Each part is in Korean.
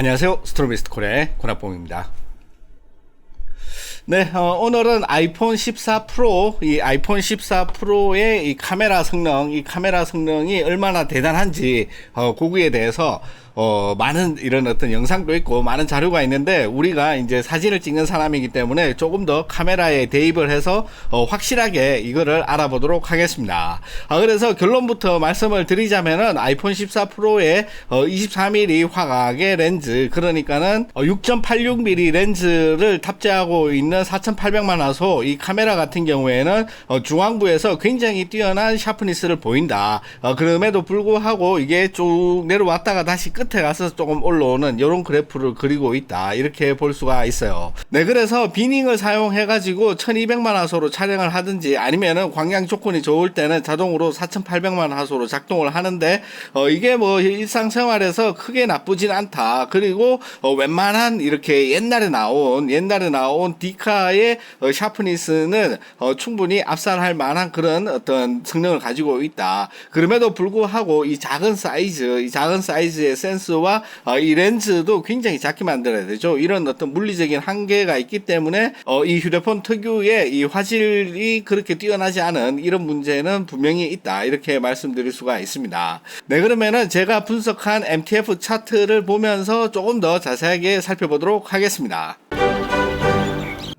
안녕하세요. 스트로베스트 콜의 고나뽕입니다. 네, 어, 오늘은 아이폰 14 프로, 이 아이폰 14 프로의 이 카메라 성능, 이 카메라 성능이 얼마나 대단한지, 어, 고기에 대해서 어, 많은 이런 어떤 영상도 있고 많은 자료가 있는데 우리가 이제 사진을 찍는 사람이기 때문에 조금 더 카메라에 대입을 해서 어, 확실하게 이거를 알아보도록 하겠습니다. 아, 그래서 결론부터 말씀을 드리자면은 아이폰 14 프로의 어, 24mm 화각의 렌즈 그러니까는 어, 6.86mm 렌즈를 탑재하고 있는 4,800만 화소 이 카메라 같은 경우에는 어, 중앙부에서 굉장히 뛰어난 샤프니스를 보인다. 어, 그럼에도 불구하고 이게 쭉 내려왔다가 다시 끝에 가서 조금 올라오는 이런 그래프를 그리고 있다. 이렇게 볼 수가 있어요. 네 그래서 비닝을 사용해 가지고 1200만 화소로 촬영을 하든지 아니면은 광량 조건이 좋을 때는 자동으로 4800만 화소로 작동을 하는데 어 이게 뭐 일상생활에서 크게 나쁘진 않다. 그리고 어 웬만한 이렇게 옛날에 나온 옛날에 나온 디카의 어 샤프니스는 어 충분히 압살할 만한 그런 어떤 성능을 가지고 있다. 그럼에도 불구하고 이 작은 사이즈 이 작은 사이즈의 센스와 어, 이 렌즈도 굉장히 작게 만들어야 되죠. 이런 어떤 물리적인 한계가 있기 때문에 어, 이 휴대폰 특유의 이 화질이 그렇게 뛰어나지 않은 이런 문제는 분명히 있다. 이렇게 말씀드릴 수가 있습니다. 네, 그러면은 제가 분석한 MTF 차트를 보면서 조금 더 자세하게 살펴보도록 하겠습니다.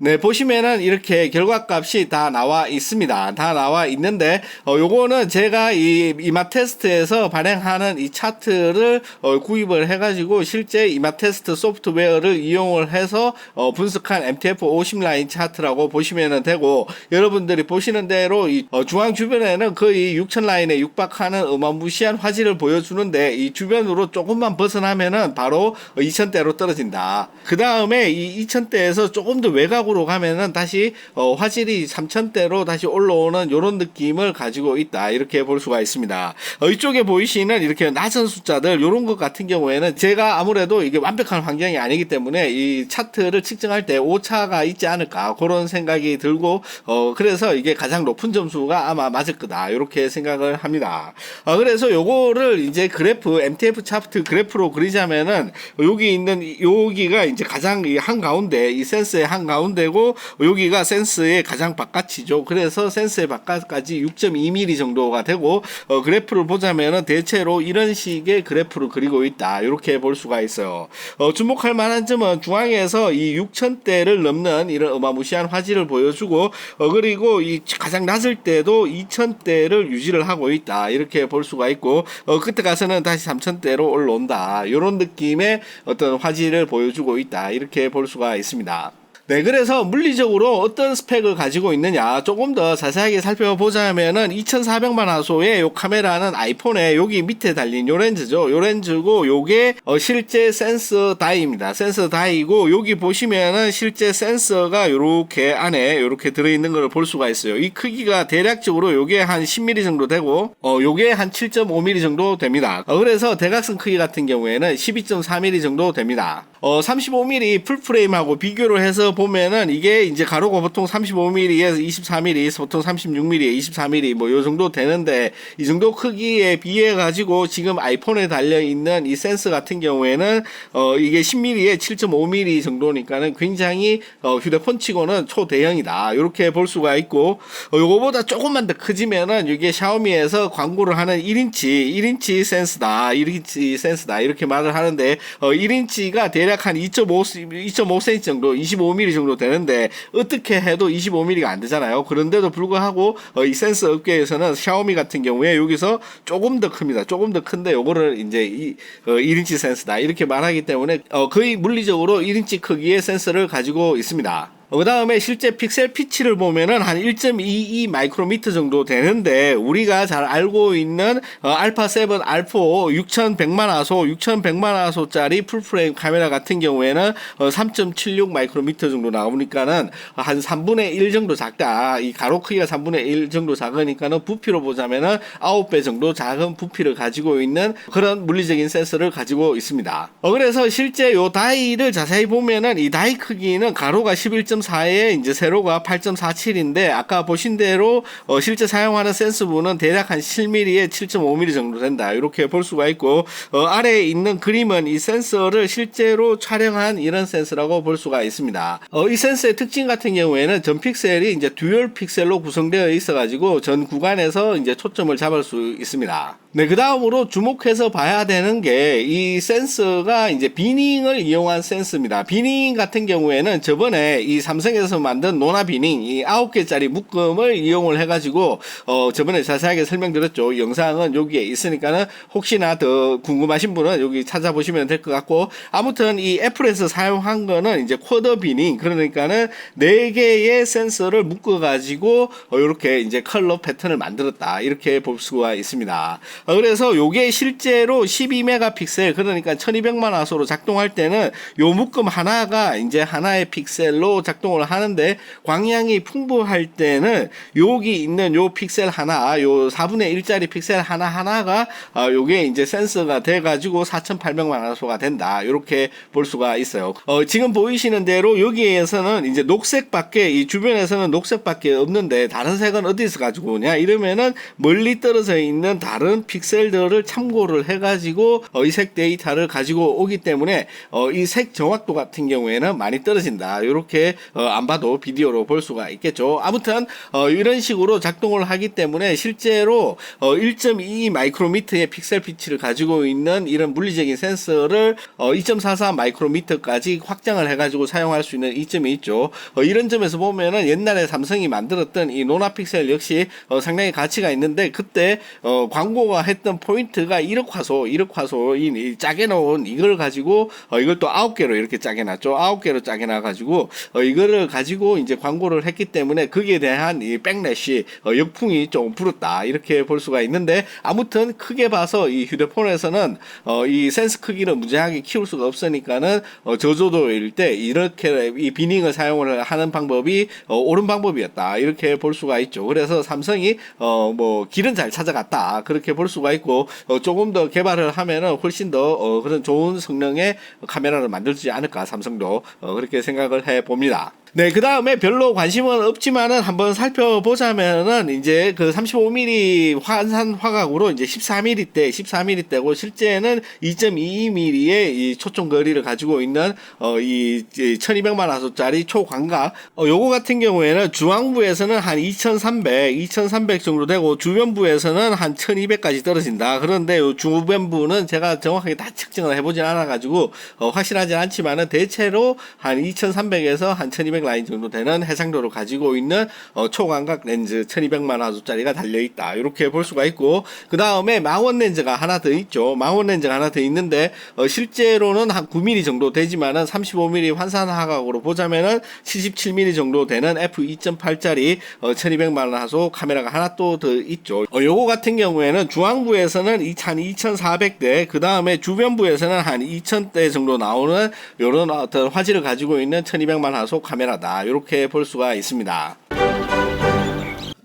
네, 보시면은 이렇게 결과값이 다 나와 있습니다. 다 나와 있는데, 어, 요거는 제가 이 이마 테스트에서 발행하는 이 차트를 어, 구입을 해가지고 실제 이마 테스트 소프트웨어를 이용을 해서 어, 분석한 MTF 50 라인 차트라고 보시면 되고, 여러분들이 보시는 대로 이 어, 중앙 주변에는 거의 6000 라인에 육박하는 어마무시한 화질을 보여주는데, 이 주변으로 조금만 벗어나면은 바로 2000대로 떨어진다. 그 다음에 이 2000대에서 조금 더 외곽으로 쪽으로 가면은 다시 어, 화질이 3000대로 다시 올라오는 이런 느낌을 가지고 있다 이렇게 볼 수가 있습니다. 어, 이쪽에 보이시는 이렇게 낮은 숫자들 이런 것 같은 경우에는 제가 아무래도 이게 완벽한 환경이 아니기 때문에 이 차트를 측정할 때 오차가 있지 않을까 그런 생각이 들고 어, 그래서 이게 가장 높은 점수가 아마 맞을 거다 이렇게 생각을 합니다. 어, 그래서 요거를 이제 그래프 MTF 차트 그래프로 그리자면은 여기 있는 여기가 이제 가장 한 가운데 이 센스의 한 가운데 되고 여기가 센스의 가장 바깥이죠. 그래서 센스의 바깥까지 6.2mm 정도가 되고 어, 그래프를 보자면은 대체로 이런 식의 그래프를 그리고 있다. 이렇게 볼 수가 있어요. 어, 주목할 만한 점은 중앙에서 이 6천대를 넘는 이런 어마무시한 화질을 보여주고 어, 그리고 이 가장 낮을 때도 2천대를 유지를 하고 있다. 이렇게 볼 수가 있고 어, 끝에 가서는 다시 3천대로 올라온다. 이런 느낌의 어떤 화질을 보여주고 있다. 이렇게 볼 수가 있습니다. 네, 그래서 물리적으로 어떤 스펙을 가지고 있느냐 조금 더 자세하게 살펴보자면은 2400만 화소의 요 카메라는 아이폰에 여기 밑에 달린 요 렌즈죠. 요 렌즈고 요게 어 실제 센서 다이입니다. 센서 다이고 여기 보시면은 실제 센서가 요렇게 안에 요렇게 들어있는 걸 볼 수가 있어요. 이 크기가 대략적으로 요게 한 10mm 정도 되고 어 요게 한 7.5mm 정도 됩니다. 어 그래서 대각선 크기 같은 경우에는 12.4mm 정도 됩니다. 어 35mm 풀프레임하고 비교를 해서 보면은 이게 이제 가로가 보통 35mm에서 24mm, 보통 36mm, 24mm 뭐 요 정도 되는데 이 정도 크기에 비해 가지고 지금 아이폰에 달려 있는 이 센스 같은 경우에는 어 이게 10mm에 7.5mm 정도니까는 굉장히 어 휴대폰치고는 초대형이다. 이렇게 볼 수가 있고 어 요거보다 조금만 더 크지면은 이게 샤오미에서 광고를 하는 1인치 1인치 센스다. 1인치 센스다. 이렇게 말을 하는데 어 1인치가 대략 한 2.5 2.5cm 정도 25mm 정도 되는데 어떻게 해도 25mm가 안 되잖아요. 그런데도 불구하고 어, 이 센서 업계에서는 샤오미 같은 경우에 여기서 조금 더 큽니다. 조금 더 큰데 요거를 이제 이 어, 1인치 센서다 이렇게 말하기 때문에 어, 거의 물리적으로 1인치 크기의 센서를 가지고 있습니다. 그 다음에 실제 픽셀 피치를 보면은 한 1.22 마이크로미터 정도 되는데 우리가 잘 알고 있는 어, 알파 7 알파 6100만 화소 6100만 화소짜리 풀프레임 카메라 같은 경우에는 어, 3.76 마이크로미터 정도 나오니까는 한 3분의 1 정도 작다 이 가로 크기가 3분의 1 정도 작으니까는 부피로 보자면은 9배 정도 작은 부피를 가지고 있는 그런 물리적인 센서를 가지고 있습니다 어, 그래서 실제 요 다이를 자세히 보면은 이 다이 크기는 가로가 11. 8.4에 이제 세로가 8.47인데 아까 보신 대로 어, 실제 사용하는 센스부는 대략 한 7mm에 7.5mm 정도 된다. 이렇게 볼 수가 있고 어, 아래에 있는 그림은 이 센서를 실제로 촬영한 이런 센서라고 볼 수가 있습니다. 어, 이 센서의 특징 같은 경우에는 전 픽셀이 이제 듀얼 픽셀로 구성되어 있어 가지고 전 구간에서 이제 초점을 잡을 수 있습니다. 네, 그 다음으로 주목해서 봐야 되는 게 이 센서가 이제 비닝을 이용한 센서입니다. 비닝 같은 경우에는 저번에 이 삼성에서 만든 노나 비닝 이 9개짜리 묶음을 이용을 해가지고 어, 저번에 자세하게 설명드렸죠. 영상은 여기에 있으니까는 혹시나 더 궁금하신 분은 여기 찾아보시면 될 것 같고 아무튼 이 애플에서 사용한 거는 이제 쿼더 비닝 그러니까는 4개의 센서를 묶어가지고 어, 이렇게 이제 컬러 패턴을 만들었다. 이렇게 볼 수가 있습니다. 어, 그래서 요게 실제로 12메가픽셀 그러니까 1200만 화소로 작동할 때는 요 묶음 하나가 이제 하나의 픽셀로 작동 을 하는데 광량이 풍부할 때는 여기 있는 요 픽셀 하나 요 4분의 1짜리 픽셀 하나 하나가 어, 요게 이제 센서가 돼 가지고 4800만 화소가 된다. 이렇게 볼 수가 있어요. 어, 지금 보이시는 대로 여기에서는 이제 녹색밖에 이 주변에서는 녹색밖에 없는데 다른 색은 어디서 가지고 오냐 이러면은 멀리 떨어져 있는 다른 픽셀들을 참고를 해가지고 어, 이색 데이터를 가지고 오기 때문에 어, 이 색 정확도 같은 경우에는 많이 떨어진다. 이렇게 어, 안 봐도 비디오로 볼 수가 있겠죠. 아무튼 어, 이런 식으로 작동을 하기 때문에 실제로 어, 1.2 마이크로미터의 픽셀 피치를 가지고 있는 이런 물리적인 센서를 어, 2.44 마이크로미터까지 확장을 해가지고 사용할 수 있는 이점이 있죠. 어, 이런 점에서 보면은 옛날에 삼성이 만들었던 이 노나 픽셀 역시 어, 상당히 가치가 있는데 그때 어, 광고가 했던 포인트가 1억 화소, 1억 화소인 이 짜게 넣은 이걸 가지고 어, 이걸 또 9개로 이렇게 짜게 놨죠. 9개로 짜게 놔가지고 어, 이거를 가지고 이제 광고를 했기 때문에 거기에 대한 이 백래시 어, 역풍이 좀 불었다 이렇게 볼 수가 있는데 아무튼 크게 봐서 이 휴대폰에서는 어, 이 센스 크기를 무제하게 키울 수가 없으니까는 어, 저조도일 때 이렇게 이 비닝을 사용을 하는 방법이 어, 옳은 방법이었다 이렇게 볼 수가 있죠. 그래서 삼성이 어, 뭐 길은 잘 찾아갔다 그렇게 볼 수가 있고 어, 조금 더 개발을 하면은 훨씬 더 어, 그런 좋은 성능의 카메라를 만들지 않을까 삼성도 어, 그렇게 생각을 해 봅니다. 大。 네, 그 다음에 별로 관심은 없지만은 한번 살펴보자면은 이제 그 35mm 환산 화각으로 이제 14mm 대, 14mm 대고 실제는 2.22mm의 이 초점 거리를 가지고 있는 어, 이 1200만 화소짜리 초광각. 어, 요거 같은 경우에는 중앙부에서는 한 2300, 2300 정도 되고 주변부에서는 한 1200까지 떨어진다. 그런데 요 주변부는 제가 정확하게 다 측정을 해보진 않아가지고 어, 확실하진 않지만은 대체로 한 2300에서 한 1200 라인 정도 되는 해상도를 가지고 있는 어, 초광각 렌즈 1200만 화소짜리가 달려 있다. 이렇게 볼 수가 있고 그 다음에 망원 렌즈가 하나 더 있죠. 망원 렌즈가 하나 더 있는데 어, 실제로는 한 9mm 정도 되지만은 35mm 환산 화각으로 보자면은 77mm 정도 되는 f2.8짜리 어, 1200만 화소 카메라가 하나 또 더 있죠. 어, 요거 같은 경우에는 중앙부에서는 2 2400대 그 다음에 주변부에서는 한 2000대 정도 나오는 요런 어떤 화질을 가지고 있는 1200만 화소 카메라 다. 이렇게 볼 수가 있습니다.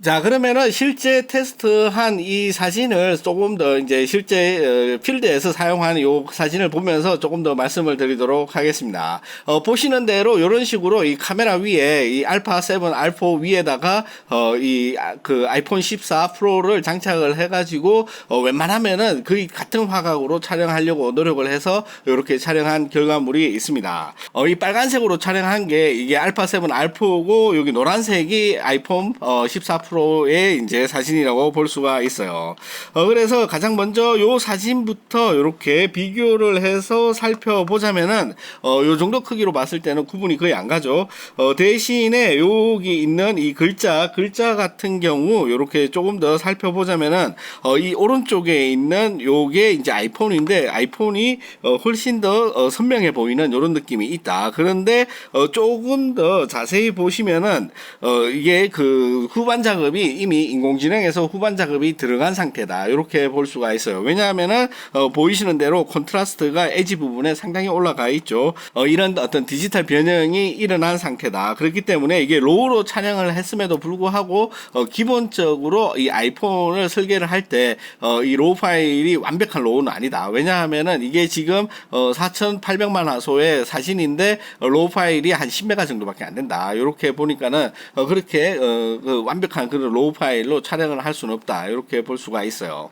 자 그러면은 실제 테스트한 이 사진을 조금 더 이제 실제 어, 필드에서 사용한 요 사진을 보면서 조금 더 말씀을 드리도록 하겠습니다. 어, 보시는 대로 이런 식으로 이 카메라 위에 이 알파 7 알파 위에다가 어, 이 그 아이폰 14 프로를 장착을 해가지고 어, 웬만하면은 거의 같은 화각으로 촬영하려고 노력을 해서 이렇게 촬영한 결과물이 있습니다. 어, 이 빨간색으로 촬영한 게 이게 알파 7 알파고 여기 노란색이 아이폰 어, 14 프로 의 이제 사진이라고 볼 수가 있어요. 어, 그래서 가장 먼저 요 사진부터 이렇게 비교를 해서 살펴보자면은 어, 요 정도 크기로 봤을 때는 구분이 거의 안 가죠. 어, 대신에 여기 있는 이 글자, 글자 같은 경우 이렇게 조금 더 살펴보자면은 어, 이 오른쪽에 있는 요게 이제 아이폰인데 아이폰이 어, 훨씬 더 어, 선명해 보이는 이런 느낌이 있다. 그런데 어, 조금 더 자세히 보시면은 어, 이게 그 후반작을 작업이 이미 인공지능에서 후반 작업이 들어간 상태다. 이렇게 볼 수가 있어요. 왜냐하면은 어, 보이시는 대로 콘트라스트가 에지 부분에 상당히 올라가 있죠. 어, 이런 어떤 디지털 변형이 일어난 상태다. 그렇기 때문에 이게 로우로 촬영을 했음에도 불구하고 어, 기본적으로 이 아이폰을 설계를 할때 어, 이 로우 파일이 완벽한 로우는 아니다. 왜냐하면은 이게 지금 어, 4,800만 화소의 사진인데 어, 로우 파일이 한 10메가 정도밖에 안 된다. 이렇게 보니까는 어, 그렇게 어, 그 완벽한 그런 로우 파일로 촬영을 할 수는 없다. 이렇게 볼 수가 있어요.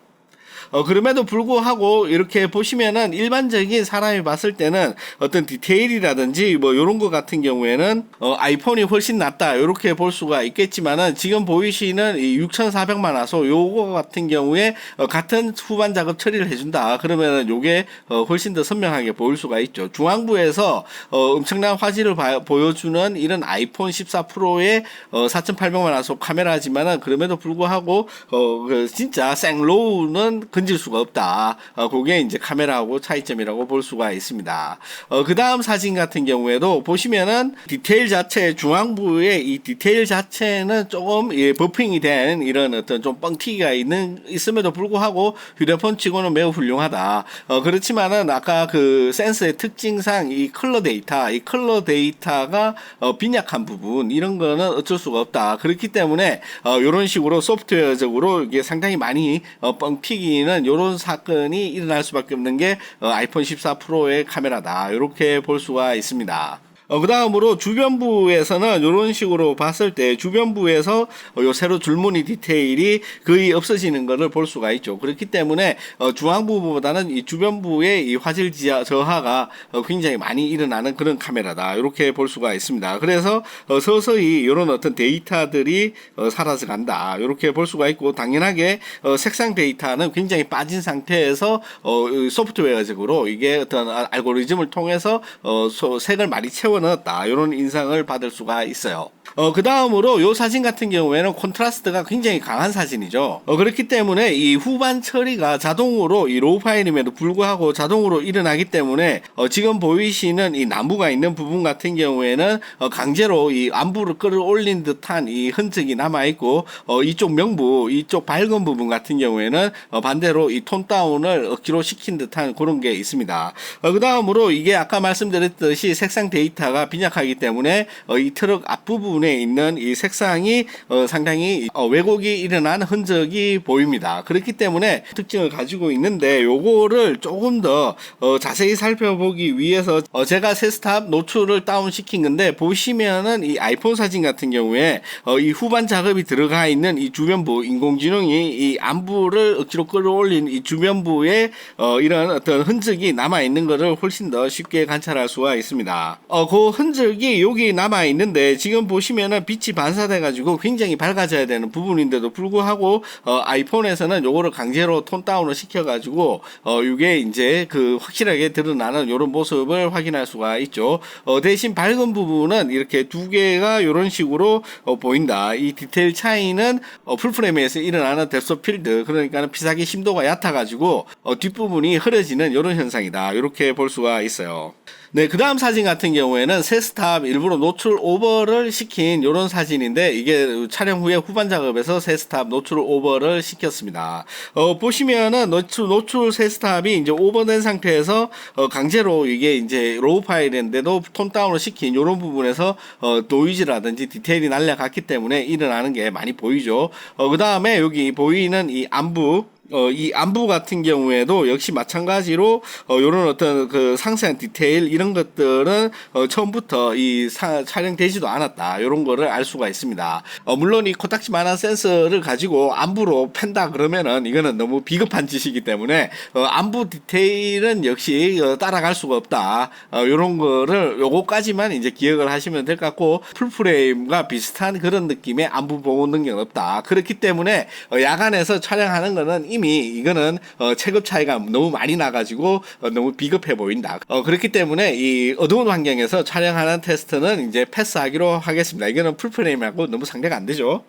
어, 그럼에도 불구하고 이렇게 보시면은 일반적인 사람이 봤을 때는 어떤 디테일이라든지 뭐 요런 거 같은 경우에는 어, 아이폰이 훨씬 낫다. 이렇게 볼 수가 있겠지만은 지금 보이시는 이 6,400만 화소 요거 같은 경우에 어, 같은 후반 작업 처리를 해준다. 그러면은 요게 어, 훨씬 더 선명하게 보일 수가 있죠. 중앙부에서 어, 엄청난 화질을 봐- 보여주는 이런 아이폰 14 프로의 어, 4,800만 화소 카메라지만은 그럼에도 불구하고 어, 그 진짜 생로우는 건질 수가 없다. 어, 그게 이제 카메라하고 차이점이라고 볼 수가 있습니다. 어, 그 다음 사진 같은 경우에도 보시면은 디테일 자체 중앙부의 이 디테일 자체는 조금 예, 버핑이 된 이런 어떤 좀 뻥튀기가 있는 있음에도 불구하고 휴대폰 치고는 매우 훌륭하다. 어, 그렇지만은 아까 그 센서의 특징상 이 컬러 데이터, 이 컬러 데이터가 어, 빈약한 부분 이런 거는 어쩔 수가 없다. 그렇기 때문에 어, 이런 식으로 소프트웨어적으로 이게 상당히 많이 어, 뻥튀기 는 이런 사건이 일어날 수밖에 없는 게 어, 아이폰 14 프로의 카메라다. 이렇게 볼 수가 있습니다. 어, 그 다음으로 주변부에서는 이런 식으로 봤을 때 주변부에서 어, 요 세로 줄무늬 디테일이 거의 없어지는 것을 볼 수가 있죠. 그렇기 때문에 어, 중앙부보다는 이 주변부의 이 화질 지하, 저하가 어, 굉장히 많이 일어나는 그런 카메라다. 이렇게 볼 수가 있습니다. 그래서 어, 서서히 이런 어떤 데이터들이 어, 사라져 간다. 이렇게 볼 수가 있고 당연하게 어, 색상 데이터는 굉장히 빠진 상태에서 어, 이 소프트웨어적으로 이게 어떤 아- 알고리즘을 통해서 어, 소- 색을 많이 채워 넣었다. 이런 인상을 받을 수가 있어요. 어, 그 다음으로 요 사진 같은 경우에는 콘트라스트가 굉장히 강한 사진이죠. 어, 그렇기 때문에 이 후반 처리가 자동으로 이 로우 파일임에도 불구하고 자동으로 일어나기 때문에 어, 지금 보이시는 이 나무가 있는 부분 같은 경우에는 어, 강제로 이 안부를 끌어올린 듯한 이 흔적이 남아 있고 어, 이쪽 명부, 이쪽 밝은 부분 같은 경우에는 어, 반대로 이 톤 다운을 억지로 시킨 듯한 그런 게 있습니다. 어, 그 다음으로 이게 아까 말씀드렸듯이 색상 데이터 가 빈약하기 때문에 어, 이 트럭 앞부분에 있는 이 색상이 어, 상당히 어, 왜곡이 일어난 흔적이 보입니다. 그렇기 때문에 특징을 가지고 있는데 요거를 조금 더 어, 자세히 살펴보기 위해서 어, 제가 세스탑 노출을 다운 시킨 건데 보시면은 이 아이폰 사진 같은 경우에 어, 이 후반 작업이 들어가 있는 이 주변부 인공지능이 이 안부를 억지로 끌어올린 이 주변부에 어, 이런 어떤 흔적이 남아 있는 것을 훨씬 더 쉽게 관찰할 수가 있습니다. 어, 그 흔적이 여기 남아 있는데 지금 보시면은 빛이 반사돼 가지고 굉장히 밝아져야 되는 부분인데도 불구하고 어, 아이폰에서는 요거를 강제로 톤 다운을 시켜 가지고 어, 이게 이제 그 확실하게 드러나는 이런 모습을 확인할 수가 있죠. 어, 대신 밝은 부분은 이렇게 두 개가 이런 식으로 어, 보인다. 이 디테일 차이는 어, 풀프레임에서 일어나는 뎁스 필드 그러니까 피사기 심도가 얕아 가지고 어, 뒷부분이 흐려지는 이런 현상이다. 이렇게 볼 수가 있어요. 네, 그 다음 사진 같은 경우에는 세스탑 일부러 노출 오버를 시킨 이런 사진인데 이게 촬영 후에 후반 작업에서 세스탑 노출 오버를 시켰습니다. 어, 보시면은 노출, 노출 세스탑이 이제 오버된 상태에서 어, 강제로 이게 이제 로우 파일인데도 톤 다운을 시킨 이런 부분에서 어, 노이즈라든지 디테일이 날려갔기 때문에 일어나는 게 많이 보이죠. 어, 그 다음에 여기 보이는 이 안부 어, 이 안부 같은 경우에도 역시 마찬가지로 어, 요런 어떤 그 상세한 디테일 이런 것들은 어, 처음부터 이 사- 촬영되지도 않았다. 요런 거를 알 수가 있습니다. 어, 물론 이 코딱지만한 센서를 가지고 안부로 팬다 그러면은 이거는 너무 비겁한 짓이기 때문에 어, 안부 디테일은 역시 어, 따라갈 수가 없다. 어, 요런 거를 요거까지만 이제 기억을 하시면 될 것 같고 풀프레임과 비슷한 그런 느낌의 안부 보호 능력 없다. 그렇기 때문에 어, 야간에서 촬영하는 거는 이미 이거는 어, 체급 차이가 너무 많이 나가지고 어, 너무 비겁해 보인다. 어, 그렇기 때문에 이 어두운 환경에서 촬영하는 테스트는 이제 패스하기로 하겠습니다. 이거는 풀프레임하고 너무 상대가 안 되죠.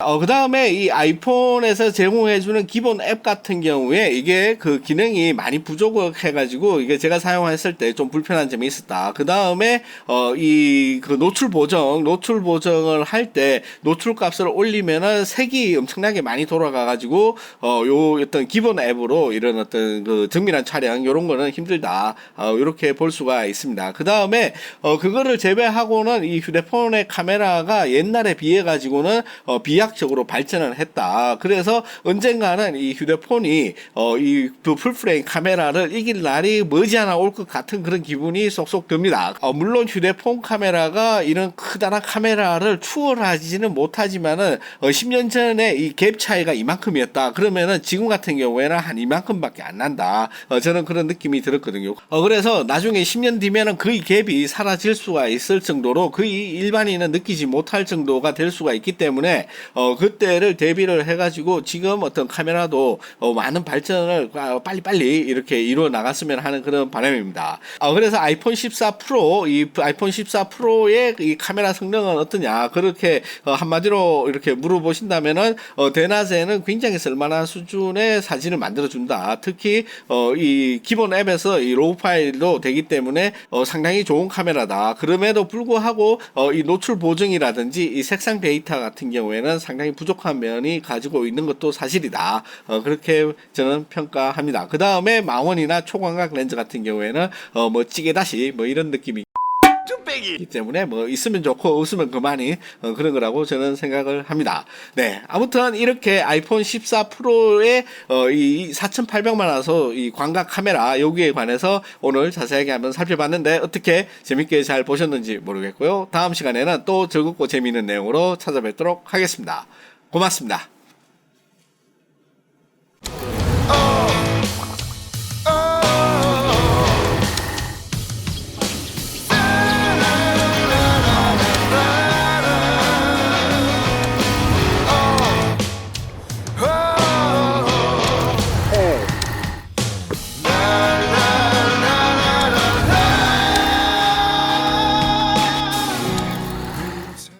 어, 그 다음에 이 아이폰에서 제공해주는 기본 앱 같은 경우에 이게 그 기능이 많이 부족해가지고 이게 제가 사용했을 때 좀 불편한 점이 있었다. 그 다음에 어, 이 그 노출 보정, 노출 보정을 할 때 노출 값을 올리면은 색이 엄청나게 많이 돌아가가지고 어, 요 어떤 기본 앱으로 이런 어떤 그 정밀한 촬영 요런 거는 힘들다. 어, 이렇게 볼 수가 있습니다. 그 다음에 어, 그거를 제외하고는 이 휴대폰의 카메라가 옛날에 비해 가지고는 어, 비약 적으로 발전을 했다. 그래서 언젠가는 이 휴대폰이 어, 이그 풀프레임 카메라를 이길 날이 머지않아 올 것 같은 그런 기분이 쏙쏙 듭니다. 어, 물론 휴대폰 카메라가 이런 크다란 카메라를 추월하지는 못하지만은 어, 10년 전에 이 갭 차이가 이만큼이었다. 그러면은 지금 같은 경우에는 한 이만큼밖에 안 난다. 어, 저는 그런 느낌이 들었거든요. 어, 그래서 나중에 10년 뒤면은 거의 갭이 사라질 수가 있을 정도로 거의 일반인은 느끼지 못할 정도가 될 수가 있기 때문에 어, 그때를 대비를 해가지고 지금 어떤 카메라도 어, 많은 발전을 아, 빨리빨리 이렇게 이루어 나갔으면 하는 그런 바람입니다. 어, 그래서 아이폰 14 프로, 이 아이폰 14 프로의 이 카메라 성능은 어떠냐 그렇게 어, 한마디로 이렇게 물어보신다면은 어, 대낮에는 굉장히 쓸만한 수준의 사진을 만들어준다. 특히 어, 이 기본 앱에서 이 로우 파일도 되기 때문에 어, 상당히 좋은 카메라다. 그럼에도 불구하고 어, 이 노출 보정이라든지 이 색상 데이터 같은 경우에는 상당히 부족한 면이 가지고 있는 것도 사실이다. 어, 그렇게 저는 평가합니다. 그 다음에 망원이나 초광각 렌즈 같은 경우에는 어, 뭐 찌개 다시 뭐 이런 느낌이 이 때문에 뭐 있으면 좋고 없으면 그만이 어, 그런 거라고 저는 생각을 합니다. 네, 아무튼 이렇게 아이폰 14 프로의 어, 이 4,800만 원서 이 광각 카메라 여기에 관해서 오늘 자세하게 한번 살펴봤는데 어떻게 재밌게 잘 보셨는지 모르겠고요. 다음 시간에는 또 즐겁고 재미있는 내용으로 찾아뵙도록 하겠습니다. 고맙습니다.